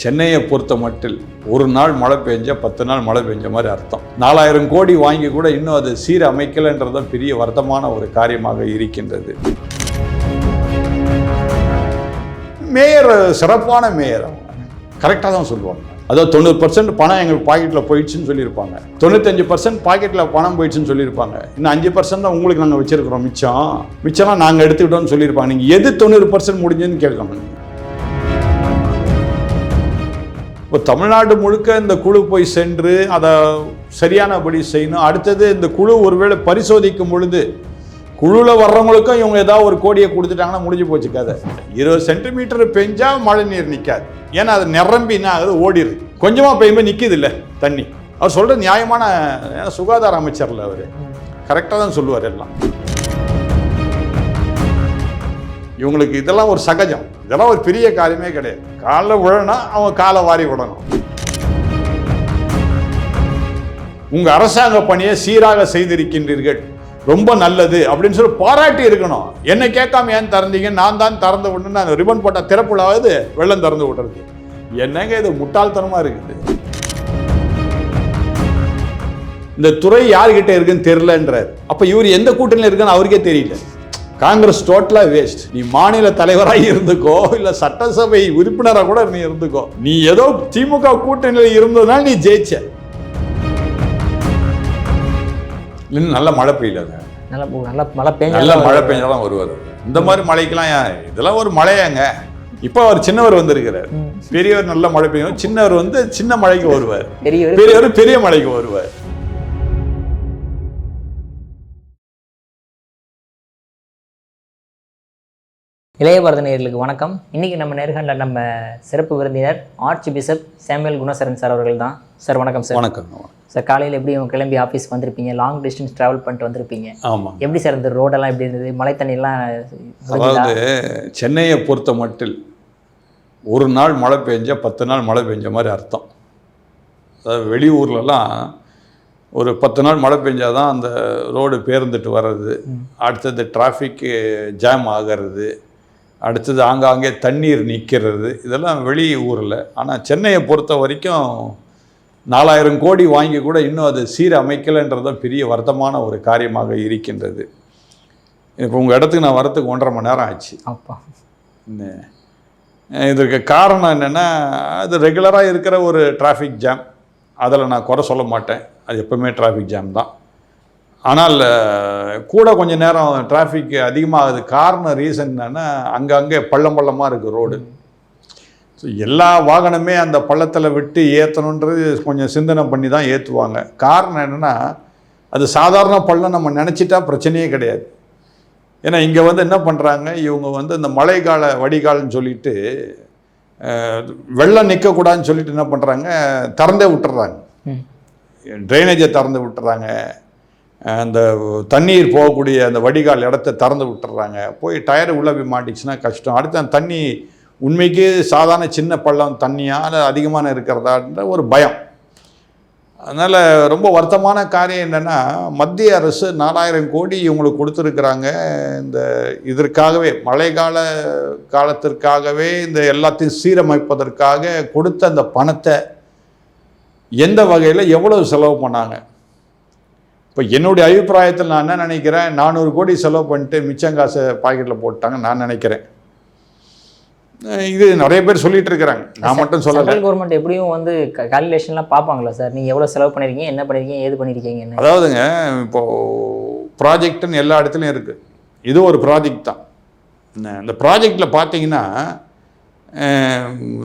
சென்னையை பொறுத்த மட்டில் ஒரு நாள் மழை பெஞ்ச பத்து நாள் மழை பெஞ்ச மாதிரி அர்த்தம். நாலாயிரம் கோடி வாங்கி கூட இன்னும் அது சீரமைக்கலைன்றது தான் பெரிய வருத்தமான ஒரு காரியமாக இருக்கின்றது. மேயர் சிறப்பான மேயர் கரெக்டாக தான் சொல்லுவாங்க. அதாவது தொண்ணூறு பர்சன்ட் பணம் எங்களுக்கு பாக்கெட்டில் போயிடுச்சுன்னு சொல்லியிருப்பாங்க. தொண்ணூத்தஞ்சு பர்சன்ட் பாக்கெட்டில் பணம் போயிடுச்சுன்னு சொல்லியிருப்பாங்க. இன்னும் அஞ்சு பர்சன்ட் தான் உங்களுக்கு நாங்கள் வச்சிருக்கிறோம் மிச்சம். மிச்சம்லாம் நாங்கள் எடுத்துக்கிட்டோம்னு சொல்லியிருப்பாங்க. நீங்கள் எது தொண்ணூறு பர்சன்ட் முடிஞ்சதுன்னு கேட்கணும் இப்போ தமிழ்நாடு முழுக்க இந்த குழு போய் சென்று அதை சரியானபடி செய்யணும். அடுத்தது இந்த குழு ஒருவேளை பரிசோதிக்கும் பொழுது குழுவில் வர்றவங்களுக்கும் இவங்க ஏதாவது ஒரு கோடியை கொடுத்துட்டாங்கன்னா முடிஞ்சு போச்சு கதை. இருபது சென்டிமீட்டர் பெஞ்சால் மழை நீர் நிற்காது ஏன்னா அது நிரம்பினா அது ஓடிடுது. கொஞ்சமாக பெய்யும்போது நிற்கிது இல்லை தண்ணி. அவர் சொல்கிற நியாயமான சுகாதார அமைச்சர்ல அவர். கரெக்டாக தான் சொல்லுவார் எல்லாம். இவங்களுக்கு இதெல்லாம் ஒரு சகஜம். இதெல்லாம் ஒரு பெரிய காரியமே கிடையாது. காலைல விழனா அவங்க காலை வாரி விடணும். உங்க அரசாங்க பணியை சீராக செய்திருக்கின்றீர்கள். ரொம்ப நல்லது அப்படின்னு சொல்லி பாராட்டி இருக்கணும். என்னை கேட்காம ஏன் திறந்தீங்க? நான் தான் திறந்து விடணும் நான் ரிப்பன் போட்ட திறப்புலாவது வெள்ளம் திறந்து விடுறது. என்னங்க இது முட்டாள்தனமா இருக்குது? இந்த துறை யார்கிட்ட இருக்குன்னு தெரியலன்றார். அப்ப இவர் எந்த கூட்டணியில் இருக்குன்னு அவருக்கே தெரியல. காங்கிரஸ் டோட்டலா வேஸ்ட் நீ மாநில தலைவராக இருந்துக்கோ இல்ல சட்டசபை உறுப்பினராக கூட நீ இருந்துக்கோ. நீ ஏதோ திமுக கூட்டணியில் இருந்ததுனால நீ ஜெயிச்ச. இன்னும் நல்ல மழை பெய்யலங்க. நல்லா நல்லா மழை பெஞ்சா நல்ல மழை வருவார். இந்த மாதிரி மழைக்கெல்லாம் இதெல்லாம் ஒரு மழையாங்க. இப்போ அவர் சின்னவர் வந்திருக்கிறார். பெரியவர் நல்ல மழை பெய்யும். சின்னவர் வந்து சின்ன மழைக்கு வருவார். பெரிய பெரியவர் பெரிய மழைக்கு வருவார். இளைய பாரத நேயர்களுக்கு வணக்கம். இன்னைக்கு நம்ம நேர்காணல நம்ம சிறப்பு விருந்தினர் archbishop Samuel Gunasaran sir அவர்கள் தான். சார் வணக்கம் சார். வணக்கம். சார் காலையில் எப்படி உங்க கிளம்பி ஆஃபீஸ் வந்திருப்பீங்க? லாங் டிஸ்டன்ஸ் ட்ராவல் பண்ணிட்டு வந்திருப்பீங்க. ஆமாம் எப்படி சார் இந்த ரோடெல்லாம் எப்படி இருந்தது? மழை தண்ணியெல்லாம் அதாவது சென்னையை பொறுத்த மட்டில் ஒரு நாள் மழை பெஞ்சா பத்து நாள் மழை பெஞ்ச மாதிரி அர்த்தம். அதாவது வெளியூர்லலாம் ஒரு பத்து நாள் மழை பெஞ்சாதான் அந்த ரோடு பேர்ந்துட்டு வர்றது அடுத்தது டிராஃபிக்கு ஜாம் ஆகிறது அடுத்தது ஆங்காங்கே தண்ணீர் நிற்கிறது இதெல்லாம் வெளி ஊரில். ஆனால் சென்னையை பொறுத்த வரைக்கும் நாலாயிரம் கோடி வாங்கி கூட இன்னும் அது சீரமைக்கலைன்றது தான் பெரிய வருத்தமான ஒரு காரியமாக இருக்கின்றது. இப்போ உங்கள் இடத்துக்கு நான் வரத்துக்கு ஒன்றரை மணி நேரம் ஆச்சு. அப்பா. என்ன, இதற்கு காரணம் என்னென்னா அது ரெகுலராக இருக்கிற ஒரு டிராஃபிக் ஜாம் அதில் நான் குறை சொல்ல மாட்டேன். அது எப்பவுமே டிராஃபிக் ஜாம் தான். ஆனால் கூட கொஞ்ச நேரம் டிராஃபிக் அதிகமாகுது. காரணம் ரீசன் என்னென்னா அங்கங்கே பள்ளம் பள்ளமாக இருக்குது ரோடு ஸோ எல்லா வாகனமே அந்த பள்ளத்தில் விட்டு ஏற்றணுன்றது கொஞ்சம் சிந்தனை பண்ணி தான் ஏற்றுவாங்க காரணம் என்னென்னா அது சாதாரண பள்ளம் நம்ம நினச்சிட்டா பிரச்சனையே கிடையாது. ஏன்னா இங்கே வந்து என்ன பண்ணுறாங்க இவங்க வந்து இந்த மழைக்கால வடிகால்னு சொல்லிட்டு வெள்ளம் நிற்கக்கூடாதுன்னு சொல்லிட்டு என்ன பண்ணுறாங்க திறந்தே விட்டுறாங்க. ட்ரைனேஜை திறந்து விட்டுறாங்க. அந்த தண்ணீர் போகக்கூடிய அந்த வடிகால் இடத்த திறந்து விட்டுறாங்க. போய் டயர் உள்ளே போய் மாட்டிச்சுன்னா கஷ்டம். அடுத்து அந்த தண்ணி உண்மைக்கு சாதாரண சின்ன பள்ளம் தண்ணியால் அதிகமான இருக்கிறதான்ற ஒரு பயம். அதனால் ரொம்ப வருத்தமான காரியம் என்னென்னா மத்திய அரசு நாலாயிரம் கோடி இவங்களுக்கு கொடுத்துருக்குறாங்க. இந்த இதற்காகவே மழைக்கால காலத்திற்காகவே இந்த எல்லாத்தையும் சீரமைப்பதற்காக கொடுத்த அந்த பணத்தை எந்த வகையில் எவ்வளவு செலவு பண்ணாங்க? இப்போ என்னுடைய அபிப்பிராயத்தில் நான் என்ன நினைக்கிறேன்? நானூறு கோடி செலவு பண்ணிட்டு மிச்சம் காசை பாக்கெட்டில் போட்டாங்க நான் நினைக்கிறேன். இது நிறைய பேர் சொல்லிட்டு இருக்கிறாங்க. நான் மட்டும் சொல்லலை. சென்ட்ரல் கவர்மெண்ட் எப்படியும் வந்து கால்குலேஷன்லாம் பார்ப்பாங்களா சார்? நீங்க எவ்வளவு செலவு பண்ணிருக்கீங்க என்ன பண்ணிருக்கீங்க ஏது பண்ணிருக்கீங்கன்னு அதாவதுங்க இப்போ ப்ராஜெக்ட்னு எல்லா இடத்துலையும் இருக்குது இது ஒரு ப்ராஜெக்ட் தான். இந்த ப்ராஜெக்டில் பார்த்தீங்கன்னா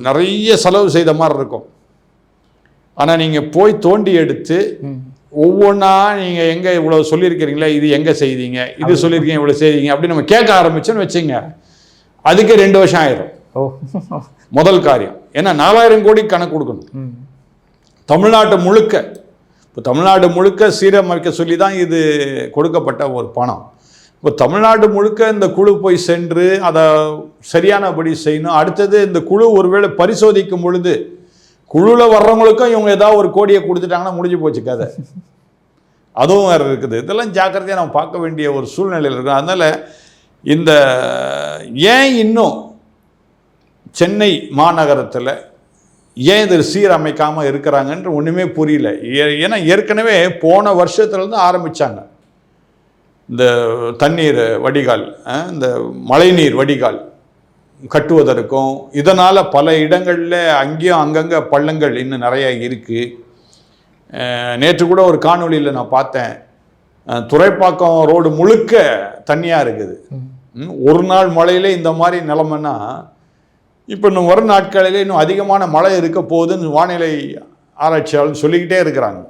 நிறைய செலவு செய்த மாதிரி இருக்கும். ஆனால் நீங்கள் போய் தோண்டி எடுத்து ஒவ்வொன்றா நீங்கள் எங்கே இவ்வளோ சொல்லியிருக்கிறீங்களே இது எங்கே செய்தீங்க இது சொல்லியிருக்கீங்க இவ்வளோ செய்தீங்க அப்படின்னு நம்ம கேட்க ஆரம்பிச்சோன்னு வச்சுங்க. அதுக்கு ரெண்டு வருஷம் ஆயிரும். ஓ. முதல் காரியம். ஏன்னா நாலாயிரம் கோடி கணக்கு கொடுக்கணும். தமிழ்நாட்டு முழுக்க இப்போ தமிழ்நாடு முழுக்க சீரமைக்க சொல்லி தான் இது கொடுக்கப்பட்ட ஒரு பணம். இப்போ தமிழ்நாடு முழுக்க இந்த குழு போய் சென்று அதை சரியானபடி செய்யணும். அடுத்தது இந்த குழு ஒருவேளை பரிசோதிக்கும் பொழுது குழுவில் வர்றவங்களுக்கும் இவங்க ஏதாவது ஒரு கோடியை கொடுத்துட்டாங்கன்னா முடிஞ்சு போச்சு கதை. அதுவும் வேறு இருக்குது. இதெல்லாம் ஜாக்கிரதையாக நம்ம பார்க்க வேண்டிய ஒரு சூழ்நிலையில் இருக்கும். அதனால் இந்த ஏன் இன்னும் சென்னை மாநகரத்தில் ஏன் இது சீரமைக்காமல் இருக்கிறாங்கன்ற ஒன்றுமே புரியல. ஏ- ஏன்னா ஏற்கனவே போன வருஷத்துலேருந்து ஆரம்பித்தாங்க இந்த தண்ணீர் வடிகால் இந்த மழைநீர் வடிகால். கட்டுவதற்கும் இதனால் பல இடங்களில் அங்கேயும் அங்கங்கே பள்ளங்கள் இன்னும் நிறைய இருக்குது நேற்று கூட ஒரு காணொலியில் நான் பார்த்தேன். துறைப்பாக்கம் ரோடு முழுக்க தண்ணியாக இருக்குது. ஒரு நாள் மழையிலே இந்த மாதிரி நிலமைன்னா இப்போ இன்னும் வரும் நாட்களில் இன்னும் அதிகமான மழை இருக்க போகுதுன்னு வானிலை ஆராய்ச்சியாளர் சொல்லிக்கிட்டே இருக்கிறாங்க.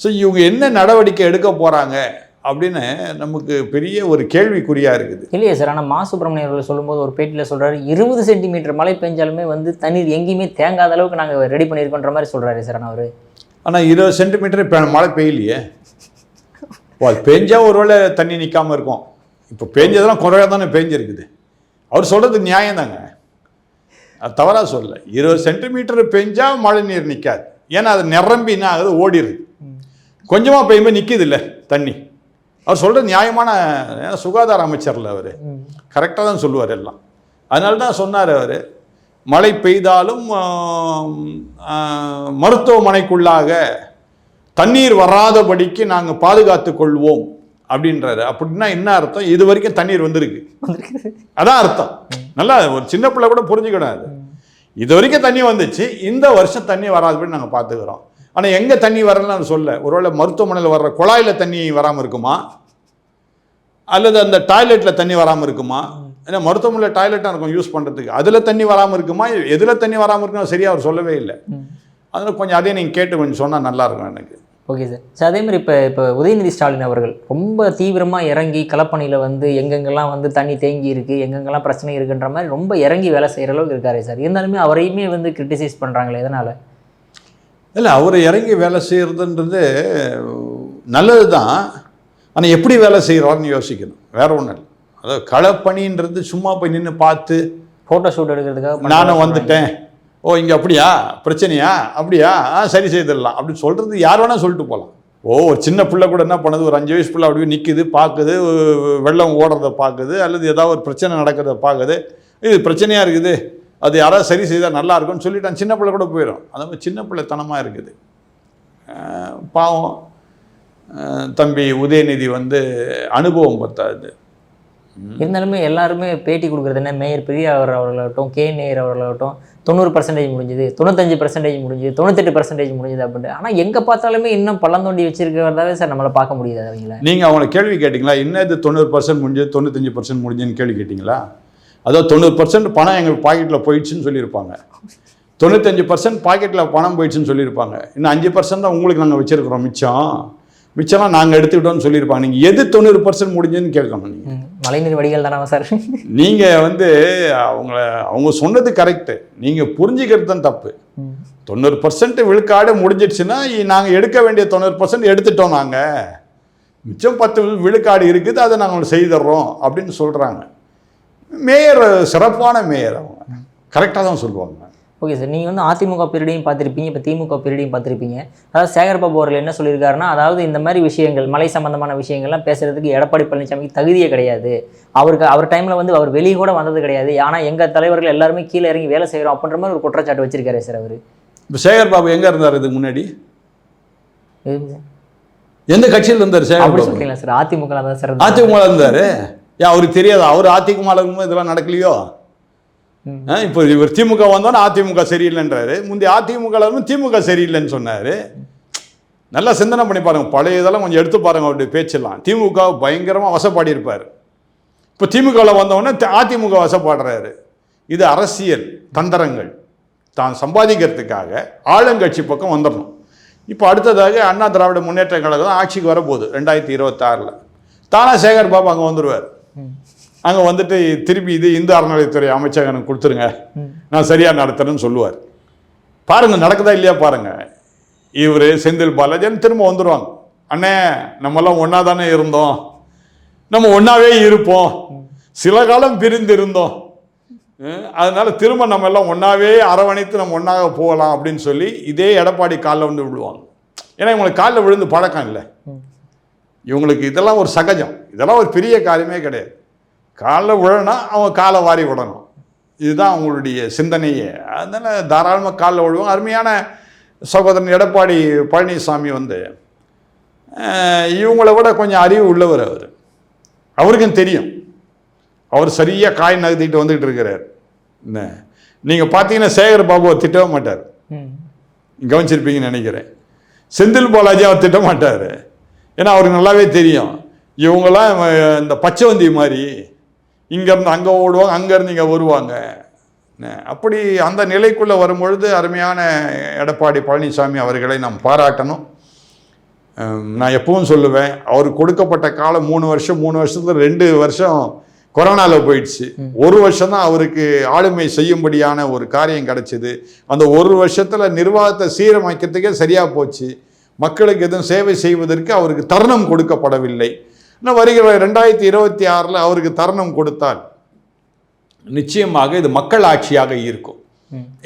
ஸோ இவங்க என்ன நடவடிக்கை எடுக்க போகிறாங்க அப்படின்னு நமக்கு பெரிய ஒரு கேள்விக்குறியாக இருக்குது. இல்லையே சார் ஆனால் மா சுப்பிரமணியம் அவர்கள் சொல்லும்போது ஒரு பேட்டியில் சொல்றாரு இருபது சென்டிமீட்டர் மழை பெஞ்சாலுமே வந்து தண்ணீர் எங்கேயுமே தேங்காத அளவுக்கு நாங்கள் ரெடி பண்ணியிருக்கோன்ற மாதிரி சொல்றாரு சார் ஆனால் அவர். ஆனால் இருபது சென்டிமீட்டர் இப்போ மழை பெய்யலையே. ஓ அது பெஞ்சா ஒருவேளை தண்ணி நிற்காம இருக்கும். இப்போ பெஞ்சதெல்லாம் குறையாக தானே பெஞ்சிருக்குது. அவர் சொல்கிறது நியாயம்தாங்க அது தவறாக சொல்லல. இருபது சென்டிமீட்டர் பெஞ்சா மழை நீர் நிற்காது ஏன்னா அது நிரம்பினா அது ஓடிடுது கொஞ்சமாக பெய்யும்போது நிற்கிது இல்லை தண்ணி. அவர் சொல்கிறது நியாயமான ஏன்னா சுகாதார அமைச்சர்ல அவர். கரெக்டாக தான் சொல்லுவார் எல்லாம். அதனால தான் சொன்னார் அவர் மழை பெய்தாலும் மருத்துவமனைக்குள்ளாக தண்ணீர் வராதபடிக்கு நாங்கள் பாதுகாத்து கொள்வோம். அப்படின்றாரு. அப்படின்னா என்ன அர்த்தம்? இது வரைக்கும் தண்ணீர் வந்திருக்கு. அதான் அர்த்தம். நல்லா ஒரு சின்ன பிள்ளை கூட புரிஞ்சுக்கணும் அது. இது வரைக்கும் தண்ணி வந்துச்சு. இந்த வருஷம் தண்ணி வராதபடி நாங்கள் பார்த்துக்கிறோம் ஆனால் எங்கே தண்ணி வரலன்னு நான் சொல்ல. ஒருவேளை மருத்துவமனையில் வர்ற குழாயில் தண்ணி வராமல் இருக்குமா? அல்லது அந்த டாய்லெட்டில் தண்ணி வராமல் இருக்குமா? ஏன்னா மருத்துவமனையில் டாய்லெட்டாக இருக்கும் யூஸ் பண்ணுறதுக்கு அதில் தண்ணி வராமல் இருக்குமா? எதில் தண்ணி வராமல் இருக்குன்னு சரியாக அவர் சொல்லவே இல்லை. அதனால் கொஞ்சம் அதே நீங்கள் கேட்டு கொஞ்சம் சொன்னால் நல்லாயிருக்கும் எனக்கு. Okay sir. சார் அதே மாதிரி இப்போ இப்போ உதயநிதி ஸ்டாலின் அவர்கள் ரொம்ப தீவிரமாக இறங்கி கலப்பணியில் வந்து எங்கெங்கெல்லாம் வந்து தண்ணி தேங்கி இருக்குது எங்கெங்கெல்லாம் பிரச்சனை இருக்குன்ற மாதிரி ரொம்ப இறங்கி வேலை செய்கிற அளவுக்கு இருக்காரு சார். இருந்தாலுமே அவரையுமே வந்து கிரிட்டிசைஸ் பண்ணுறாங்களே எதனால்? இல்லை அவர் இறங்கி வேலை செய்கிறதுன்றது நல்லது தான் ஆனால் எப்படி வேலை செய்கிறாருன்னு யோசிக்கணும். வேற ஒன்றும் இல்லை. அதாவது களப்பணின்றது சும்மா போய் நின்று பார்த்து ஃபோட்டோ ஷூட் எடுக்கிறதுக்காக நானும் வந்துட்டேன். ஓ இங்கே அப்படியா? பிரச்சனையா? அப்படியா? ஆ சரி செய்திடலாம். அப்படின்னு சொல்கிறது யார் வேணால் சொல்லிட்டு போகலாம் ஓ ஒரு சின்ன பிள்ளை கூட என்ன பண்ணுது? ஒரு அஞ்சு வயசு பிள்ளை அப்படியே நிற்குது பார்க்குது வெள்ளம் ஓடுறத பார்க்குது அல்லது ஏதாவது ஒரு பிரச்சனை நடக்கிறத பார்க்குது இது பிரச்சனையாக இருக்குது? அது யாராவது சரி செய்தால் நல்லா இருக்கும்னு சொல்லிட்டான் சின்ன பிள்ளை கூட போயிடும். அந்த மாதிரி சின்ன பிள்ளைத்தனமாக இருக்குது. பாவம் தம்பி உதயநிதி வந்து அனுபவம் பத்தாது. இருந்தாலுமே எல்லாருமே பேட்டி கொடுக்குறது என்ன? மேயர் பெரியார் அவர்களாகட்டும் கே. நேயர் அவர்களாகட்டும் தொண்ணூறு பர்சன்டேஜ் முடிஞ்சுது தொண்ணூத்தஞ்சு பர்சன்டேஜ் முடிஞ்சுது தொண்ணூத்தெட்டு பர்சன்டேஜ் முடிஞ்சுது அப்படின்ட்டு. ஆனால் எங்கே பார்த்தாலுமே இன்னும் பள்ளந்தோண்டி வச்சிருக்கிறதாவே சார் நம்மளை பார்க்க முடியுது அவங்கள. நீங்கள் அவங்கள கேள்வி கேட்டிங்களா? என்ன இது தொண்ணூறு பர்சன்ட் முடிஞ்சு தொண்ணூத்தஞ்சு பர்சன்ட் முடிஞ்சுன்னு கேள்வி கேட்டிங்களா? அதாவது தொண்ணூறு பர்சன்ட் பணம் எங்கள் பாக்கெட்டில் போயிடுச்சுன்னு சொல்லியிருப்பாங்க. தொண்ணூத்தஞ்சு பர்சன்ட் பாக்கெட்டில் பணம் போயிடுச்சுன்னு சொல்லியிருப்பாங்க. இன்னும் அஞ்சு பர்சன்ட் தான் உங்களுக்கு நாங்கள் வச்சுருக்குறோம் மிச்சம். மிச்சம்லாம் நாங்கள் எடுத்துக்கிட்டோம்னு சொல்லியிருப்பாங்க. நீங்கள் எது தொண்ணூறு பர்சன்ட் முடிஞ்சுன்னு கேட்கணும் நீங்கள் மழைநீர் வடிகால் தானே சார்? நீங்கள் வந்து அவங்கள அவங்க சொன்னது கரெக்டு நீங்கள் புரிஞ்சுக்கிறது தான் தப்பு. தொண்ணூறு பர்சன்ட் விழுக்காடு முடிஞ்சிடுச்சுன்னா நாங்கள் எடுக்க வேண்டிய தொண்ணூறு பர்சன்ட் எடுத்துட்டோம் நாங்கள் மிச்சம் பத்து விழுக்காடு இருக்குது அதை நாங்கள் செய்துடுறோம் அப்படின்னு சொல்கிறாங்க மேயர் சிறப்பான மேயர் அவங்க. கரெக்டாக தான் சொல்லுவாங்க. ஓகே சார் நீங்கள் வந்து அதிமுக பீரியடையும் பார்த்துருப்பீங்க இப்போ திமுக பீரியடையும் பார்த்துருப்பீங்க. அதாவது சேகர் பாபு அவர்கள் என்ன சொல்லியிருக்காருன்னா அதாவது இந்த மாதிரி விஷயங்கள் மலை சம்பந்தமான விஷயங்கள்லாம் பேசுறதுக்கு எடப்பாடி பழனிசாமிக்கு தகுதியே கிடையாது. அவருக்கு அவர் டைமில் வந்து அவர் வெளியே கூட வந்தது கிடையாது. ஆனால் எங்கள் தலைவர்கள் எல்லாருமே கீழே இறங்கி வேலை செய்கிறோம் அப்படின்ற மாதிரி ஒரு குற்றச்சாட்டு வச்சிருக்காரு சார் அவர். இப்போ சேகர் பாபு எங்கே இருந்தார் இதுக்கு முன்னாடி? எந்த கட்சியில் இருந்தார் சேகர் அப்படி பாபு சொல்றீங்களா சார் அதிமுக தான் சார். அதிமுக இருந்தார். ஏன் அவருக்கு தெரியாதா? அவர் அதிமுக இருக்கும்போது இதெல்லாம் நடக்கலையோ? இப்போ இவர் திமுக வந்தோன்னே அதிமுக சரியில்லைன்றாரு. முந்தைய அதிமுக திமுக சரியில்லைன்னு சொன்னார். நல்லா சிந்தனை பண்ணி பாருங்க. பழைய இதெல்லாம் கொஞ்சம் எடுத்து பாருங்க அவருடைய பேச்செல்லாம். திமுக பயங்கரமாக வசப்பாடி இருப்பார். இப்போ திமுகவில் வந்தவொடனே அதிமுக வசப்பாடுறாரு. இது அரசியல் தந்திரங்கள். தான் சம்பாதிக்கிறதுக்காக ஆளுங்கட்சி பக்கம் வந்துடணும் இப்போ அடுத்ததாக அண்ணா திராவிட முன்னேற்ற கழகம் ஆட்சிக்கு வரப்போகுது ரெண்டாயிரத்தி இருபத்தாறில். தானா சேகர் பாபு அங்கே வந்துடுவார் அங்கே வந்துட்டு திருப்பி இது இந்து அறநிலையத்துறை அமைச்சகம் எனக்கு கொடுத்துருங்க. நான் சரியாக நடத்துறேன்னு சொல்லுவார். பாருங்கள் நடக்குதா இல்லையா பாருங்கள் இவர் செந்தில் பாலாஜின்னு திரும்ப வந்துடுவாங்க அண்ணே நம்மெல்லாம் ஒன்றா தானே இருந்தோம். நம்ம ஒன்றாவே இருப்போம். சில காலம் பிரிந்து இருந்தோம் அதனால் அதனால திரும்ப நம்ம எல்லாம் ஒன்றாவே அரவணைத்து நம்ம ஒன்றாக போகலாம் அப்படின்னு சொல்லி இதே எடப்பாடி காலில் வந்து விழுவாங்க. ஏன்னா இவங்களுக்கு காலில் விழுந்து பழக்கம் இல்லை. இவங்களுக்கு இதெல்லாம் ஒரு சகஜம். இதெல்லாம் ஒரு பெரிய காரியமே கிடையாது. காலில் விழனா அவங்க காலை வாரி விடணும். இதுதான் அவங்களுடைய சிந்தனையே. அதனால் தாராளமாக காலில் விழுவாங்க அருமையான சகோதரன் எடப்பாடி பழனிசாமி வந்து இவங்கள விட கொஞ்சம் அறிவு உள்ளவர் அவர். அவருக்கும் தெரியும். அவர் சரியாக காய் நகர்த்திட்டு வந்துகிட்டு இருக்கிறார். என்ன? நீங்கள் பார்த்தீங்கன்னா சேகர் பாபுவை திட்டவே மாட்டார். கவனிச்சிருப்பீங்கன்னு நினைக்கிறேன். செந்தில் பாலாஜி அவர் திட்ட மாட்டார். ஏன்னா அவருக்கு நல்லாவே தெரியும். இவங்கெல்லாம் அஹ், இந்த பச்சைவந்தி மாதிரி இங்கேருந்து அங்கே ஓடுவாங்க அங்கேருந்து இங்கே வருவாங்க. அப்படி அந்த நிலைக்குள்ளே வரும்பொழுது அருமையான எடப்பாடி பழனிசாமி அவர்களை நாம் பாராட்டணும். நான் எப்பவும் சொல்லுவேன் அவருக்கு கொடுக்கப்பட்ட காலம் மூணு வருஷம் மூணு வருஷத்துல ரெண்டு வருஷம் கொரோனாவில் போயிடுச்சு. ஒரு வருஷம் தான் அவருக்கு ஆளுமை செய்யும்படியான ஒரு காரியம் கிடைச்சிது. அந்த ஒரு வருஷத்துல நிர்வாகத்தை சீரமைக்கிறதுக்கே சரியா போச்சு. மக்களுக்கு எதுவும் சேவை செய்வதற்கு அவருக்கு தருணம் கொடுக்கப்படவில்லை. இன்னும் வருகிற ரெண்டாயிரத்தி இருபத்தி ஆறில் அவருக்கு தருணம் கொடுத்தால் நிச்சயமாக இது மக்கள் ஆட்சியாக இருக்கும்.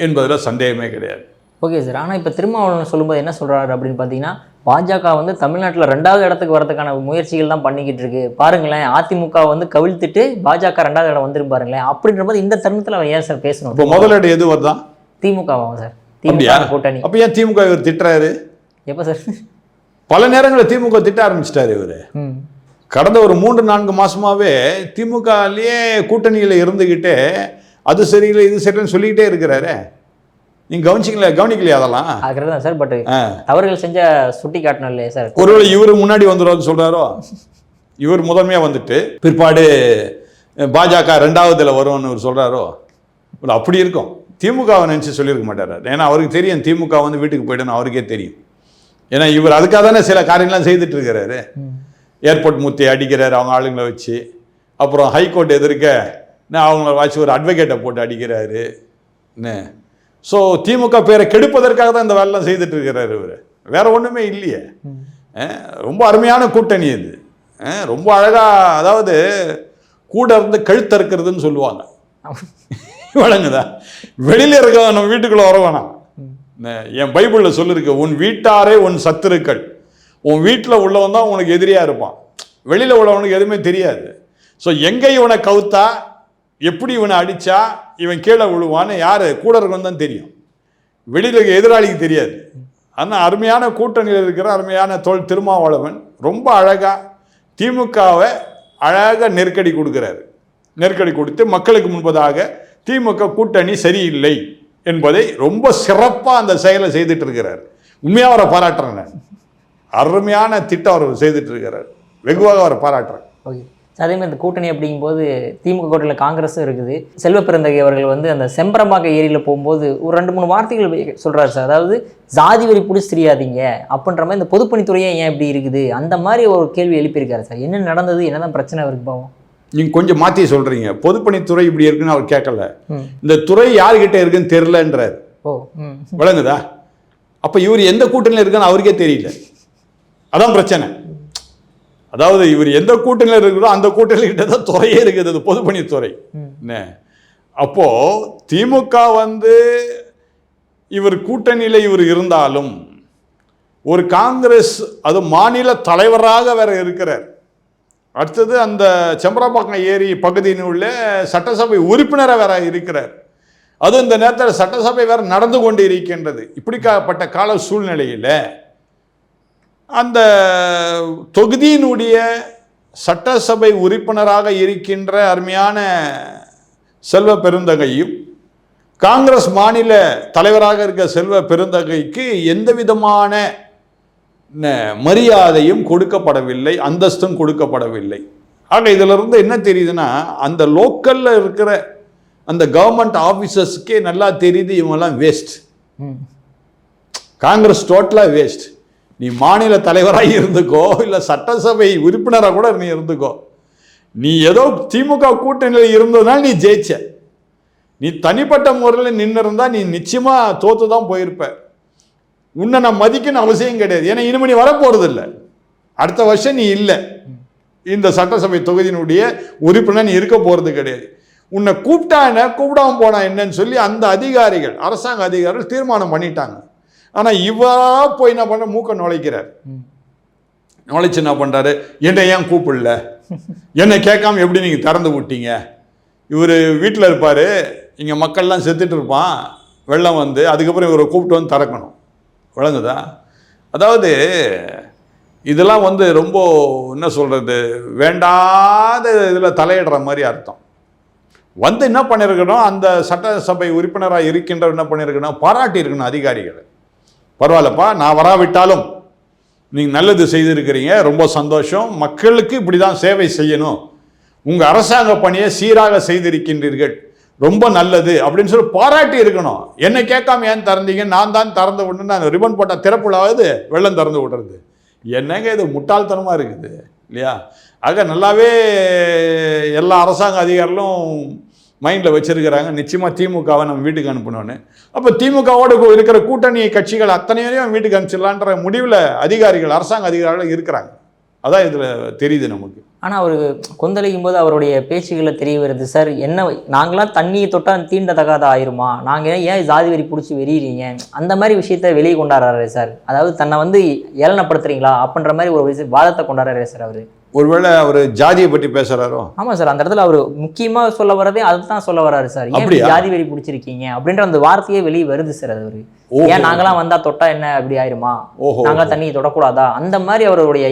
என்பதில் சந்தேகமே கிடையாது. Okay sir. ஆனால் இப்போ திருமாவளவன் சொல்லும்போது என்ன சொல்கிறாரு அப்படின்னு பார்த்தீங்கன்னா பாஜக வந்து தமிழ்நாட்டில் ரெண்டாவது இடத்துக்கு வரதுக்கான முயற்சிகள் தான் பண்ணிக்கிட்டு இருக்கு. பாருங்களேன் அதிமுக வந்து கவிழ்த்துட்டு பாஜக ரெண்டாவது இடம் வந்துரும் பாருங்களேன். அப்படின்ற போது இந்த தருணத்தில் அவன் ஏன் சார் இப்போ பேசணும் முதலிடம் எது வருதான் திமுகவாகும் சார்? திமுக கூட்டணி. அப்போ ஏன் திமுக இவர் திட்டுறாரு? எப்போ சார்? பல நேரங்களில் திமுக திட்ட ஆரம்பிச்சிட்டாரு இவர். கடந்த ஒரு மூன்று நான்கு மாசமாவே திமுகலேயே கூட்டணியில் இருந்துக்கிட்டே அது சரியில்லை இது சரியில்லைன்னு சொல்லிக்கிட்டே இருக்கிறாரு. நீங்க கவனிச்சிங்களா கவனிக்கலையா அதெல்லாம்? ஆகிறது தான் சார் பட். தவறுகள் செஞ்ச சுட்டி காட்டணும் இல்லையா சார்? ஒருவேளை இவர் முன்னாடி வந்துடுவான்னு சொல்றாரோ? இவர் முதன்மையா வந்துட்டு பிற்பாடு பாஜக ரெண்டாவதுல வரும்னு இவர் சொல்றாரோ? இல்ல, அப்படி இருக்கும். திமுகவை நினச்சி சொல்லியிருக்க மாட்டார். ஏன்னா அவருக்கு தெரியும் திமுக வந்து வீட்டுக்கு போயிடுன்னு அவருக்கே தெரியும். ஏன்னா இவர் அதுக்காக தானே சில காரியங்கள்லாம் செய்துட்டு இருக்கிறாரு. ஏர்போர்ட் மூத்தி அடிக்கிறாரு அவங்க ஆளுங்களை வச்சு. அப்புறம் ஹைகோர்ட் எதிர்க்க நான் அவங்கள வச்சு ஒரு அட்வொகேட்டை போட்டு அடிக்கிறாரு. என்ன? ஸோ திமுக பேரை கெடுப்பதற்காக தான் இந்த வேலைலாம் செய்துட்டு இருக்கிறாரு இவர். வேற ஒன்றுமே இல்லையே. ரொம்ப அருமையான கூட்டணி இது. ரொம்ப அழகா அதாவது கூட இருந்து கழுத்தறுக்கிறதுன்னு சொல்லுவாங்க. வழங்குதா? வெளியில இருக்க நம்ம வீட்டுக்குள்ள வர வேணாம். என் பைபிளில் சொல்லிருக்கு உன் வீட்டாரே உன் சத்துருக்கள். உன் வீட்டில் உள்ளவன் தான் உனக்கு எதிரியாக இருப்பான். வெளியில் உள்ளவனுக்கு எதுவுமே தெரியாது. ஸோ எங்கே இவனை கவுத்தா? எப்படி இவனை அடித்தா இவன் கீழே விழுவான்னு யார்? கூட இருக்கவன் தான் தெரியும். வெளியில் எதிராளிக்கு தெரியாது. ஆனால் அருமையான கூட்டணியில் இருக்கிற அருமையான தோல் திருமாவளவன் ரொம்ப அழகாக திமுகவை அழகாக நெருக்கடி கொடுக்குறாரு. நெருக்கடி கொடுத்து மக்களுக்கு முன்பதாக திமுக கூட்டணி சரியில்லை என்பதை ரொம்ப சிறப்பாக அந்த செயலை செய்துட்டு இருக்கிறார். உண்மையாக அவரை பாராட்டுறேன் அருமையான திட்டம் அவர் செய்துட்டு இருக்கிறார் வெகுவாக அவரை பாராட்டுறேன். ஓகே. அதே மாதிரி இந்த கூட்டணி அப்படிங்கும்போது திமுக கூட்டணியில் காங்கிரஸும் இருக்குது. செல்வ பெருந்தகை அவர்கள் வந்து அந்த செம்பரம்பாக்க ஏரியில் போகும்போது ஒரு ரெண்டு மூணு வார்த்தைகள் சொல்றாரு சார். அதாவது ஜாதி வரி பிடிச்சி தெரியாதீங்க அப்படின்ற மாதிரி இந்த பொதுப்பணித்துறையே ஏன் இப்படி இருக்குது? அந்த மாதிரி ஒரு கேள்வி எழுப்பியிருக்காரு சார். என்ன நடந்தது? என்னதான் பிரச்சனை அவருக்கு பாவம். நீங்கள் கொஞ்சம் மாற்றி சொல்கிறீங்க பொதுப்பணித்துறை இப்படி இருக்குன்னு அவர் கேட்கல. இந்த துறை யார்கிட்ட இருக்குன்னு தெரிலன்றார் ஓ விளங்குதா? அப்போ இவர் எந்த கூட்டணியில் இருக்குன்னு அவருக்கே தெரியல. அதான் பிரச்சனை. அதாவது இவர் எந்த கூட்டணியில் இருக்கிறோ அந்த கூட்டணிகிட்ட தான் துறையே இருக்குது அது பொதுப்பணித்துறை ம். என்ன? அப்போ திமுக வந்து இவர் கூட்டணியில் இவர் இருந்தாலும் ஒரு காங்கிரஸ் அது மாநில தலைவராக வேற இருக்கிறார். அடுத்தது அந்த செம்பராப்பாக்கம் ஏரி பகுதியில் உள்ள சட்டசபை உறுப்பினராக வேற இருக்கிறார். அது இந்த நேரத்தில் சட்டசபை வேற நடந்து கொண்டு இருக்கின்றது இப்படிப்பட்ட கால சூழ்நிலையில் அந்த தொகுதியினுடைய சட்டசபை உறுப்பினராக இருக்கின்ற அருமையான செல்வ பெருந்தகையும் காங்கிரஸ் மாநில தலைவராக இருக்க செல்வ பெருந்தகைக்கு எந்த விதமான மரியாதையும் கொடுக்கப்படவில்லை அந்தஸ்தும் கொடுக்கப்படவில்லை. ஆக இதிலிருந்து என்ன தெரியுதுன்னா அந்த லோக்கல்ல இருக்கிற அந்த கவர்மெண்ட் ஆஃபீஸர்ஸ்க்கே நல்லா தெரியுது இவங்கெல்லாம் வேஸ்ட் காங்கிரஸ் டோட்டலாக வேஸ்ட் நீ மாநில தலைவராக இருந்துக்கோ இல்லை சட்டசபை உறுப்பினராக கூட நீ இருந்துக்கோ. நீ ஏதோ திமுக கூட்டணியில் இருந்ததுனால நீ ஜெயிச்ச. நீ தனிப்பட்ட முறையில் நின்று இருந்தால் நீ நிச்சயமாக தோற்று தான் போயிருப்ப. உன்னை நான் மதிக்கணும் அவசியம் கிடையாது. ஏன்னா இனிமே நீ வரப்போகிறது இல்லை அடுத்த வருஷம் நீ இல்லை. இந்த சட்டசபை தொகுதியினுடைய உறுப்பினர் நீ இருக்க போகிறது கிடையாது. உன்னை கூப்பிட்டா என்ன? கூப்பிடாம போனா என்னன்னு சொல்லி அந்த அதிகாரிகள் அரசாங்க அதிகாரிகள் தீர்மானம் பண்ணிட்டாங்க. ஆனால் இவரா போய் என்ன பண்ணுற மூக்க நுழைக்கிறார். நுழைச்சு என்ன பண்ணுறாரு என்னை ஏன் கூப்பிடல? என்னை கேட்காம எப்படி நீங்கள் திறந்து விட்டீங்க? இவர் வீட்டில் இருப்பார். இங்கே மக்கள்லாம் செத்துட்டு இருப்பான். வெள்ளம் வந்து அதுக்கப்புறம் இவரை கூப்பிட்டு வந்து திறக்கணும். விளங்குதா? அதாவது இதெல்லாம் வந்து ரொம்ப என்ன சொல்கிறது வேண்டாத இதில் தலையிடுற மாதிரி அர்த்தம். வந்து என்ன பண்ணியிருக்கணும் அந்த சட்டசபை உறுப்பினராக இருக்கின்றவர் என்ன பண்ணியிருக்கணும் பாராட்டி இருக்கணும் அதிகாரிகளை. பரவாயில்லப்பா நான் வராவிட்டாலும் நீங்கள் நல்லது செய்திருக்கிறீங்க ரொம்ப சந்தோஷம். மக்களுக்கு இப்படி தான் சேவை செய்யணும். உங்கள் அரசாங்க பணியை சீராக செய்திருக்கின்றீர்கள். ரொம்ப நல்லது அப்படின்னு சொல்லி பாராட்டி இருக்கணும். என்னை கேட்காம ஏன் திறந்தீங்க? நான் தான் திறந்து விடணும் நான் ரிபன் போட்ட திறப்புலாவது வெள்ளம் திறந்து விடுறது. என்னங்க இது முட்டாள்தனமாக இருக்குது இல்லையா? ஆக நல்லாவே எல்லா அரசாங்க அதிகாரிகளும் மைண்டில் வச்சுருக்கிறாங்க. நிச்சயமாக திமுகவை நம்ம வீட்டுக்கு அனுப்பணும்னு. அப்போ திமுகவோடு இருக்கிற கூட்டணி கட்சிகள் அத்தனையும் வீட்டுக்கு அனுப்பிச்சிடலான்ற முடிவில் அதிகாரிகள் அரசாங்க அதிகாரிகள் இருக்கிறாங்க. அதான் இதில் தெரியுது நமக்கு. ஆனால் அவர் கொந்தளிக்கும் போது அவருடைய பேச்சுகளில் தெரிய வருது சார் என்ன நாங்களாம் தண்ணியை தொட்டால் தீண்டத்தகாத ஆயிருமா? நாங்கள் ஏன் ஜாதி வெறி பிடிச்சி வெறியிறீங்க? அந்த மாதிரி விஷயத்த வெளியே கொண்டாடுறாரு சார். அதாவது தன்னை வந்து ஏளனப்படுத்துறீங்களா? அப்படின்ற மாதிரி ஒரு விஷயம் வாதத்தை கொண்டாடுறாரு சார் அவர். ஒருவேளை அவர் ஜாதியை பற்றி பேசுகிறாரோ ஆமாம் சார். அந்த இடத்துல அவர் முக்கியமாக சொல்ல வரதே அதுதான் சொல்ல வராரு சார். ஏன்? ஜாதி வெறி பிடிச்சிருக்கீங்க? அப்படின்ற அந்த வார்த்தையே வெளியே வருது சார் அது அவரு. ஏன் நாங்களாம் வந்தா தொட்டா என்ன? அப்படி ஆயிருமா? நாங்களாம் தண்ணியை தொடக்கூடாதா? அந்த மாதிரி அவருடைய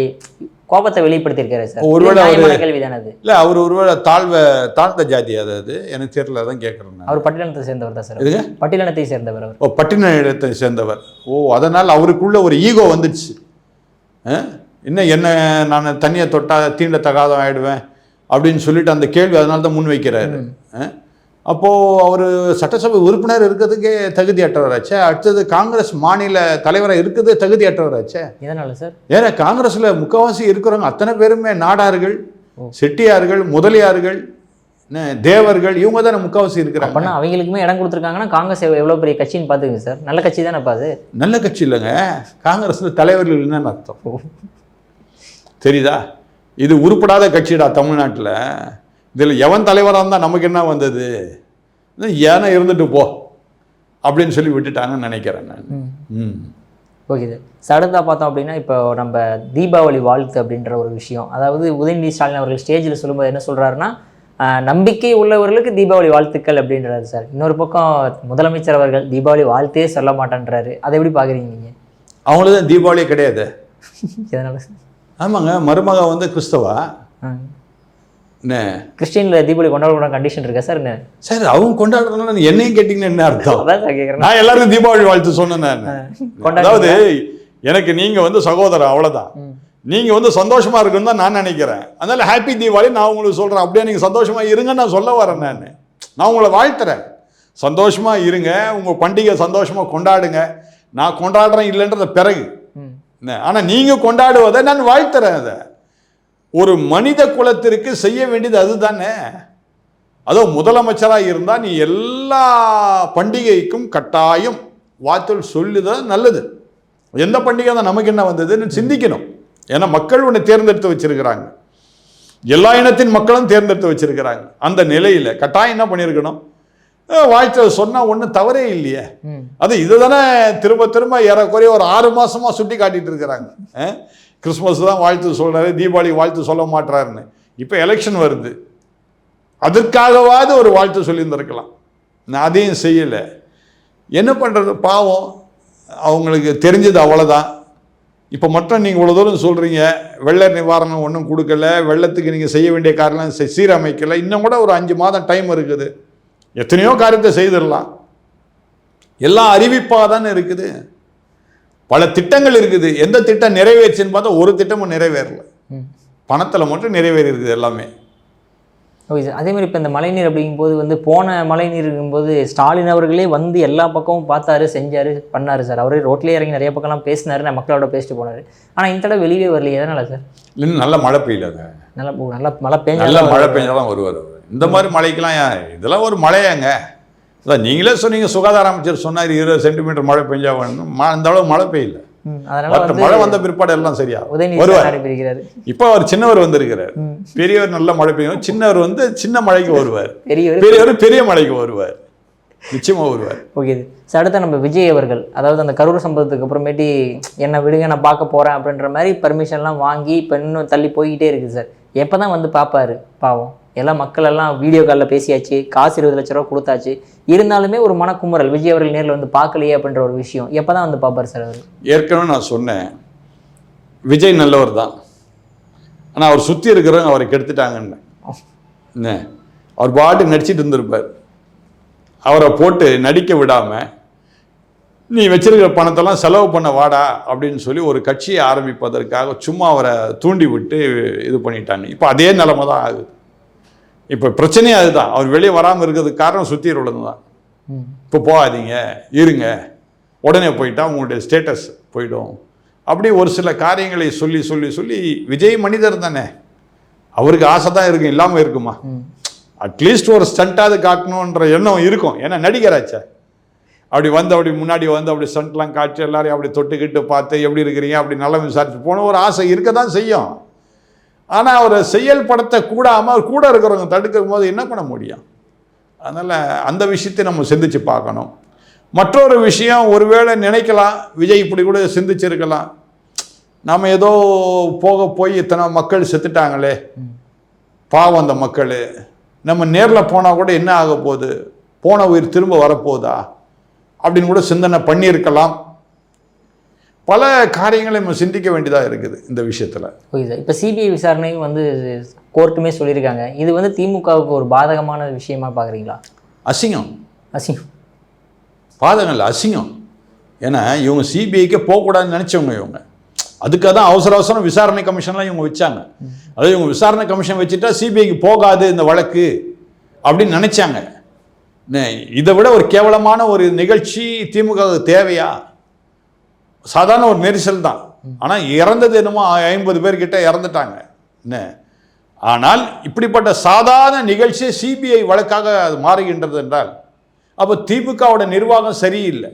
கோபத்தை வெளிப்படுத்தியிருக்காரு சார். ஒருவேளை இது கேள்வி தானே அது? இல்லை அவர் ஒருவேளை தாழ்வ தாழ்ந்த ஜாதி அதாவது எனக்கு தெரியல தான் கேட்குறேன் நான். அவர் பட்டியலத்தை சேர்ந்தவர் தான் சார். எதுங்க? பட்டியலத்தை சேர்ந்தவர் அவர். ஓ பட்டின இடத்தை சேர்ந்தவர். ஓ அதனால் அவருக்குள்ள ஒரு ஈகோ வந்துடுச்சு? இன்னும் என்ன நான் தண்ணியை தொட்டா தீண்ட தகாதம் ஆயிடுவேன் அப்படின்னு சொல்லிட்டு அந்த கேள்வி அதனால தான் முன் வைக்கிறாரு. ஆ? அப்போ அவர் சட்டசபை உறுப்பினர் இருக்கிறதுக்கே தகுதியற்றவராச்சே அடுத்தது காங்கிரஸ் மாநில தலைவராக இருக்கிறதே தகுதியற்றவராச்சே எதனால சார்? ஏன்னா காங்கிரஸில் முக்கால்வாசி இருக்கிறவங்க அத்தனை பேருமே நாடார்கள் செட்டியார்கள் முதலியார்கள் தேவர்கள் இவங்க தானே முக்கால்வாசி இருக்கிறாங்க. அப்படின்னா அவங்களுக்குமே இடம் கொடுத்துருக்காங்கன்னா காங்கிரஸ் எவ்வளவு பெரிய கட்சின்னு பார்த்துங்க சார். நல்ல கட்சி தானே அது? நல்ல கட்சி இல்லைங்க. காங்கிரஸில் தலைவர்கள் என்னன்னு அர்த்தம். தெரியுதா? இது உருப்படாத கட்சிடா தமிழ்நாட்டில். இதில் எவன் தலைவராக இருந்தால் நமக்கு என்ன வந்தது? ஏன்னா இருந்துட்டு போ. அப்படின்னு சொல்லி விட்டுட்டாங்கன்னு நினைக்கிறேன் நான். ம். Okay sir. சடந்தா பார்த்தோம் அப்படின்னா இப்போ நம்ம தீபாவளி வாழ்த்து அப்படின்ற ஒரு விஷயம். அதாவது உதயநிதி ஸ்டாலின் அவர்கள் ஸ்டேஜில் சொல்லும்போது என்ன சொல்கிறாருன்னா நம்பிக்கை உள்ளவர்களுக்கு தீபாவளி வாழ்த்துக்கள் அப்படின்றாரு சார். இன்னொரு பக்கம் முதலமைச்சர் அவர்கள் தீபாவளி வாழ்த்தே சொல்ல மாட்டேன்றாரு. அதை எப்படி பார்க்குறீங்க நீங்கள் அவங்களுக்கு தான் தீபாவளியே கிடையாது. எதனால ஆமாங்க மருமக வந்து கிறிஸ்தவா? கிறிஸ்டியனில் தீபாவளி கொண்டாட கண்டிஷன் இருக்கா சார் என்ன சார் அவங்க கொண்டாடுறதுனால என்னையும் கேட்டிங்கன்னு என்ன அர்த்தம்? நான் எல்லாருக்கும் தீபாவளி வாழ்த்து சொன்னேன். அதாவது எனக்கு நீங்க வந்து சகோதரர் அவ்வளவுதான். நீங்க வந்து சந்தோஷமா இருக்குன்னு தான் நான் நினைக்கிறேன். அதனால ஹாப்பி தீபாவளி நான் உங்களுக்கு சொல்றேன். அப்படியே நீங்க சந்தோஷமா இருங்கன்னு நான் சொல்ல வரேன் நான். நான் உங்களை வாழ்த்துறேன். சந்தோஷமா இருங்க. உங்க பண்டிகை சந்தோஷமா கொண்டாடுங்க. நான் கொண்டாடுறேன் இல்லைன்றத பிறகு. ம். என்ன, ஆனா நீங்க கொண்டாடுவதை நான் வாழ்த்துறேன் அதை. ஒரு மனித குலத்திற்கு செய்ய வேண்டியது அதுதானே? அதோ முதலமைச்சராக இருந்தால் நீ எல்லா பண்டிகைக்கும் கட்டாயம் வாழ்த்தல் சொல்லுதான் நல்லது. எந்த பண்டிகை தான் நமக்கு என்ன வந்ததுன்னு சிந்திக்கணும். ஏன்னா மக்கள் உன்னை தேர்ந்தெடுத்து வச்சிருக்கிறாங்க. எல்லா இனத்தின் மக்களும் தேர்ந்தெடுத்து வச்சிருக்கிறாங்க. அந்த நிலையில் கட்டாயம் என்ன பண்ணியிருக்கணும்? வாழ்த்து சொன்னால் ஒன்றும் தவறே இல்லையே. அது இதுதானே திரும்ப திரும்ப ஏறக்குறைய ஒரு ஆறு மாசமா சுட்டி காட்டிட்டு இருக்கிறாங்க? கிறிஸ்மஸ் தான் வாழ்த்து சொல்கிறாரு தீபாவளி வாழ்த்து சொல்ல மாட்டாருன்னு இப்போ எலெக்ஷன் வருது. அதற்காகவாவது ஒரு வாழ்த்து சொல்லியிருந்திருக்கலாம். நான் அதையும் செய்யலை. என்ன பண்ணுறது பாவம். அவங்களுக்கு தெரிஞ்சது அவ்வளோதான் இப்போ மட்டும் நீங்கள் இவ்வளோ தூரம் சொல்கிறீங்க வெள்ள நிவாரணம் ஒன்றும் கொடுக்கல வெள்ளத்துக்கு நீங்கள் செய்ய வேண்டிய காரணம் சீரமைக்கலை. இன்னும் கூட ஒரு அஞ்சு மாதம் டைம் இருக்குது. எத்தனையோ காரியத்தை செய்திடலாம். எல்லாம் அறிவிப்பாக தானே இருக்குது. பல திட்டங்கள் இருக்குது. எந்த திட்டம் நிறைவேற்றுன்னு பார்த்தா ஒரு திட்டமும் நிறைவேறல. பணத்தில் மட்டும் நிறைவேறி இருக்குது எல்லாமே. ஓகே சார் அதே மாதிரி இப்போ இந்த மழைநீர் அப்படிங்கும்போது வந்து போன மழைநீர் இருக்கும்போது ஸ்டாலின் அவர்களே வந்து எல்லா பக்கமும் பார்த்தாரு செஞ்சாரு பண்ணாரு சார். அவரே ரோட்லேயே இறங்கி நிறைய பக்கம்லாம் பேசினாரு நான் மக்களோட பேசிட்டு போனாரு. ஆனால் இந்த தடவை வெளியே வரலையே எதனால சார்? இன்னும் நல்ல மழை பெய்யலங்க நல்லா நல்லா மழை நல்ல பெஞ்சா மழை பெஞ்சாலும் வருவார் அவர். இந்த மாதிரி மழைக்கெல்லாம் இதெல்லாம் ஒரு மழையாங்க. அதான் நீங்களே சொன்னீங்க சுகாதார அமைச்சர் சொன்னார் இருபது சென்டிமீட்டர் மழை பெஞ்சா வேணும் இந்த அளவு மழை பெய்யல. மழை வந்த பிற்பாடு எல்லாம் சரியா வருவார். இப்போ அவர் சின்னவர் வந்திருக்கிறார். பெரியவர் நல்ல மழை பெய்யும். சின்னவர் வந்து சின்ன மழைக்கு வருவார். பெரியவர் பெரியவர் பெரிய மழைக்கு வருவார். நிச்சயமா வருவார். ஓகே. சார் அடுத்து நம்ம விஜய் அவர்கள். அதாவது அந்த கரூர் சம்பவத்துக்கு அப்புறமேட்டி என்னை விடுங்க நான் பார்க்க போகிறேன் அப்படின்ற மாதிரி பர்மிஷன்லாம் வாங்கி இப்போ இன்னும் தள்ளி போய்கிட்டே இருக்குது சார். எப்போ தான் வந்து பார்ப்பாரு? பாவம். எல்லாம் மக்கள் எல்லாம் வீடியோ காலில் பேசியாச்சு காசு இருபது லட்ச ரூபா கொடுத்தாச்சு. இருந்தாலுமே ஒரு மனக்குமுறல் விஜய் அவர்கள் நேரில் வந்து பார்க்கலையே அப்படின்ற ஒரு விஷயம். எப்போ தான் வந்து பார்ப்பார் சார் அவர்? ஏற்கனவே நான் சொன்னேன். விஜய் நல்லவர் தான். ஆனால் அவர் சுற்றி இருக்கிறவங்க அவரை கெடுத்துட்டாங்கன்னு. என்ன? அவர் பாட்டு நடிச்சிட்டு இருந்திருப்பார். அவரை போட்டு நடிக்க விடாமல் நீ வச்சிருக்கிற பணத்தெல்லாம் செலவு பண்ண வாடா அப்படின்னு சொல்லி ஒரு கட்சியை ஆரம்பிப்பதற்காக சும்மா அவரை தூண்டி விட்டு இது பண்ணிட்டாங்க. இப்போ அதே நிலமை தான் ஆகுது. இப்போ பிரச்சனையே அதுதான். அவர் வெளியே வராமல் இருக்கிறதுக்கு காரணம் சுற்றி உள்ளது தான் இப்போ போகாதீங்க இருங்க. உடனே போயிட்டா உங்களுடைய ஸ்டேட்டஸ் போயிடும். அப்படி ஒரு சில காரியங்களை சொல்லி சொல்லி சொல்லி விஜய் மனிதர் தானே. அவருக்கு ஆசை தான் இருக்கும் இல்லாமல் இருக்குமா? அட்லீஸ்ட் ஒரு ஸ்டண்ட்டாவது காட்டணுன்ற எண்ணம் இருக்கும். ஏன்னா நடிகராச்சே. அப்படி வந்து அப்படி முன்னாடி வந்து அப்படி ஸ்டண்ட்லாம் காட்டி எல்லாரையும் அப்படி தொட்டுக்கிட்டு பார்த்து எப்படி இருக்கிறீங்க அப்படி நல்லா விசாரிச்சு போன ஒரு ஆசை இருக்க தான் செய்யும். ஆனால் அவரை செயல்படுத்த கூடாமல் கூட இருக்கிறவங்க தடுக்கும் போது என்ன பண்ண முடியும்? அதனால் அந்த விஷயத்தை நம்ம சிந்திச்சு பார்க்கணும். மற்றொரு விஷயம் ஒருவேளை நினைக்கலாம் விஜய் இப்படி கூட சிந்திச்சிருக்கலாம். நாம் ஏதோ போக போய் இத்தனை மக்கள் செத்துட்டாங்களே. பாவம் அந்த மக்கள். நம்ம நேரில் போனால் கூட என்ன ஆக போகுது? போன உயிர் திரும்ப வரப்போகுதா அப்படின்னு கூட சிந்தனை பண்ணியிருக்கலாம். பல காரியங்களை நம்ம சிந்திக்க வேண்டியதாக இருக்குது இந்த விஷயத்தில். ஓகே சார் இப்போ சிபிஐ விசாரணையும் வந்து கோர்ட்டுமே சொல்லியிருக்காங்க. இது வந்து திமுகவுக்கு ஒரு பாதகமான விஷயமா பார்க்குறீங்களா அசிங்கம். அசிங்கம். பாதகம் இல்லை அசிங்கம். ஏன்னா இவங்க சிபிஐக்கே போகக்கூடாதுன்னு நினச்சவங்க இவங்க. அதுக்காக தான் அவசர அவசரம் விசாரணை கமிஷன்லாம் இவங்க வச்சாங்க. அதாவது இவங்க விசாரணை கமிஷன் வச்சுட்டா சிபிஐக்கு போகாது இந்த வழக்கு அப்படின்னு நினச்சாங்க. இதை விட ஒரு கேவலமான ஒரு நிகழ்ச்சி திமுகவுக்கு தேவையா? சாதாரண ஒரு நெரிசல் தான். ஆனால் இறந்தது என்னமோ ஐம்பது பேர்கிட்ட இறந்துட்டாங்க. என்ன? ஆனால் இப்படிப்பட்ட சாதாரண நிகழ்ச்சி சிபிஐ வழக்காக அது மாறுகின்றது என்றால் அப்போ திமுகவோட நிர்வாகம் சரியில்லை.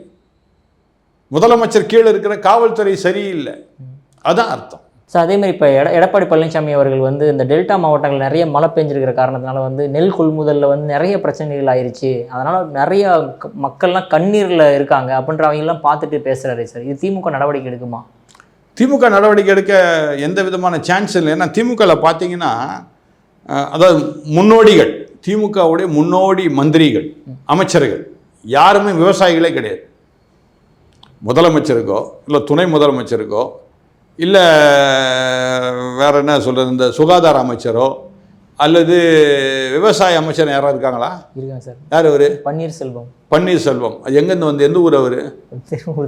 முதலமைச்சர் கீழே இருக்கிற காவல்துறை சரியில்லை. அதுதான் அர்த்தம். ஸோ அதே மாதிரி இப்போ எட எடப்பாடி பழனிசாமி அவர்கள் வந்து இந்த டெல்டா மாவட்டங்கள் நிறைய மழை பெஞ்சிருக்கிற காரணத்தினால வந்து நெல் கொள்முதலில் வந்து நிறைய பிரச்சனைகள் ஆயிருச்சு. அதனால் நிறைய மக்கள்லாம் கண்ணீரில் இருக்காங்க அப்படின்ற அவங்கெல்லாம் பார்த்துட்டு பேசுகிறாரு சார். இது திமுக நடவடிக்கை எடுக்குமா? திமுக நடவடிக்கை எடுக்க எந்த விதமான சான்ஸ் இல்லை. ஏன்னா திமுகவில் பார்த்தீங்கன்னா அதாவது முன்னோடிகள் திமுகவுடைய முன்னோடி மந்திரிகள் அமைச்சர்கள் யாருமே விவசாயிகளே கிடையாது. முதலமைச்சருக்கோ இல்லை துணை முதலமைச்சருக்கோ இல்லை வேற என்ன சொல்கிறது இந்த சுகாதார அமைச்சரோ அல்லது விவசாய அமைச்சர் யாராவது இருக்காங்களா? இருக்காங்க சார். யார் அவர்? பன்னீர்செல்வம். பன்னீர்செல்வம். அது எங்கேருந்து வந்து எந்த ஊர் அவர்?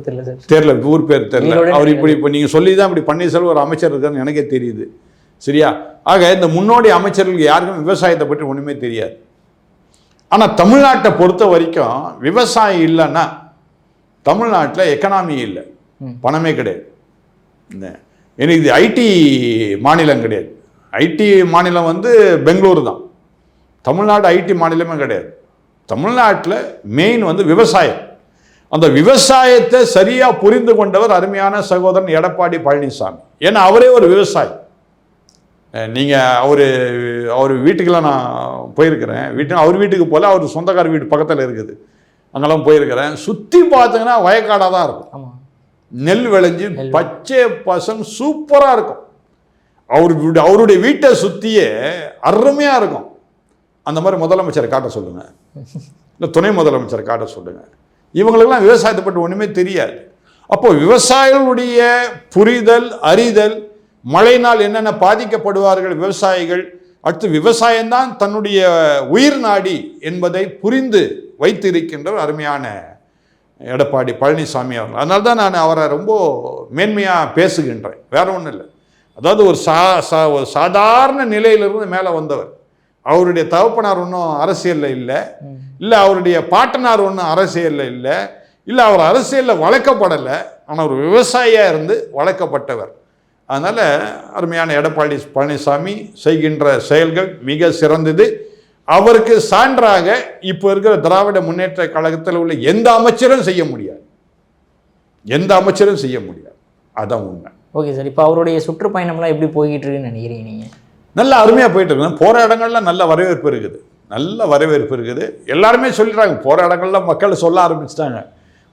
தெரியல சார். தெரியல ஊர் பேர் தெரியல. அவர் இப்படி இப்போ நீங்கள் சொல்லி தான் இப்படி பன்னீர்செல்வம் ஒரு அமைச்சர் இருக்காருன்னு எனக்கே தெரியுது. சரியா? ஆக இந்த முன்னோடி அமைச்சர்களுக்கு யாருக்கும் விவசாயத்தை பற்றி ஒன்றுமே தெரியாது. ஆனால் தமிழ்நாட்டை பொறுத்த வரைக்கும் விவசாயம் இல்லைன்னா தமிழ்நாட்டில் எக்கனாமி இல்லை. பணமே கிடையாது. இந்த எனக்கு இது ஐடி மாநிலம் கிடையாது. ஐடி மாநிலம் வந்து பெங்களூரு தான். தமிழ்நாடு ஐடி மாநிலமே கிடையாது. தமிழ்நாட்டில் மெயின் வந்து விவசாயம். அந்த விவசாயத்தை சரியாக புரிந்து கொண்டவர் அருமையான சகோதரன் எடப்பாடி பழனிசாமி. ஏன்னா அவரே ஒரு விவசாயி. நீங்கள் அவர் அவர் வீட்டுக்கெல்லாம் நான் போயிருக்கிறேன். வீட்டு அவர் வீட்டுக்கு போல அவர் சொந்தக்கார வீட்டு பக்கத்தில் இருக்குது. அங்கெல்லாம் போயிருக்கிறேன். சுற்றி பார்த்தீங்கன்னா வயக்காடாக தான் இருக்கும். ஆமாம் நெல் விளைஞ்சு பச்சை பசம் சூப்பராக இருக்கும். அவர் அவருடைய வீட்டை சுற்றியே அருமையாக இருக்கும். அந்த மாதிரி முதலமைச்சரை காட்ட சொல்லுங்கள் இல்லை துணை முதலமைச்சரை காட்ட சொல்லுங்கள் இவங்களுக்கெல்லாம் விவசாயத்தை பற்றி ஒன்றுமே தெரியாது. அப்போ விவசாயிகளுடைய புரிதல் அறிதல் மழையினால் என்னென்ன பாதிக்கப்படுவார்கள் விவசாயிகள் அடுத்து விவசாயம்தான் தன்னுடைய உயிர் நாடி என்பதை புரிந்து வைத்திருக்கின்ற அருமையான எடப்பாடி பழனிசாமி அவர்கள். அதனால தான் நான் அவரை ரொம்ப மேன்மையாக பேசுகின்றேன். வேற ஒன்றும் இல்லை. அதாவது ஒரு சா சா ஒரு சாதாரண நிலையிலிருந்து மேலே வந்தவர். அவருடைய தகப்பனார் ஒன்றும் அரசியலில் இல்லை. இல்லை அவருடைய பாட்டனார் ஒன்றும் அரசியலில் இல்லை. இல்லை அவர் அரசியலில் வளர்க்கப்படலை. ஆனால் ஒரு விவசாயியாக இருந்து வளர்க்கப்பட்டவர். அதனால் அருமையான எடப்பாடி பழனிசாமி செய்கின்ற செயல்கள் மிக சிறந்தது. அவருக்கு சான்றாக இப்போ இருக்கிற திராவிட முன்னேற்ற கழகத்தில் உள்ள எந்த அமைச்சரும் செய்ய முடியாது. எந்த அமைச்சரும் செய்ய முடியாது. அதான் உண்மை. ஓகே சார் இப்போ அவருடைய சுற்றுப்பயணம்லாம் எப்படி போய்கிட்டு இருக்குன்னு நினைக்கிறீங்க நீங்கள் நல்ல அருமையாக போயிட்டு இருக்கு போகிற இடங்கள்ல நல்ல வரவேற்பு இருக்குது. நல்ல வரவேற்பு இருக்குது. எல்லாருமே சொல்லிடுறாங்க போகிற இடங்கள்ல மக்கள் சொல்ல ஆரம்பிச்சிட்டாங்க.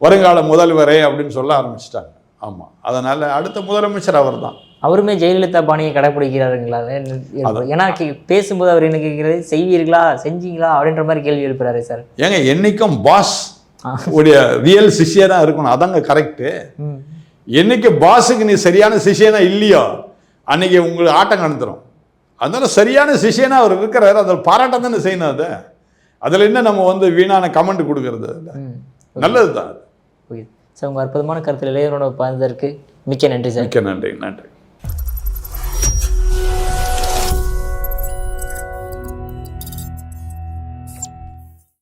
வருங்கால முதல்வரே அப்படின்னு சொல்ல ஆரம்பிச்சிட்டாங்க. ஆமாம் அதனால் அடுத்த முதலமைச்சர் அவர் தான் அவருமே ஜெயலலிதா பாணியை கடைப்பிடிக்கிறாருங்களா? ஏன்னா பேசும்போது அவர் என்ன கேட்கிறது செய்வீர்களா? செஞ்சீங்களா? அப்படின்ற மாதிரி கேள்வி எழுப்புறாரு சார். ஏங்க என்னைக்கும் பாஸ். உடைய ரியல் சிஷ்யனாக இருக்கணும். அதாங்க கரெக்டு என்னைக்கு பாஸுக்கு நீ சரியான சிஷியனா இல்லையோ அன்னைக்கு உங்களுக்கு ஆட்டம் கணத்துரும் அதனால சரியான சிஷியனா அவர் இருக்கிறாரு. அதில் பாராட்டம் தானே செய்யணும் அதை. அதில் என்ன நம்ம வந்து வீணான கமெண்ட் கொடுக்கறது நல்லது தான் சார் உங்கள் அற்புதமான கருத்தில் இளையரோட பகிர்ந்ததற்கு மிக்க நன்றி சார் மிக்க நன்றி நன்றி.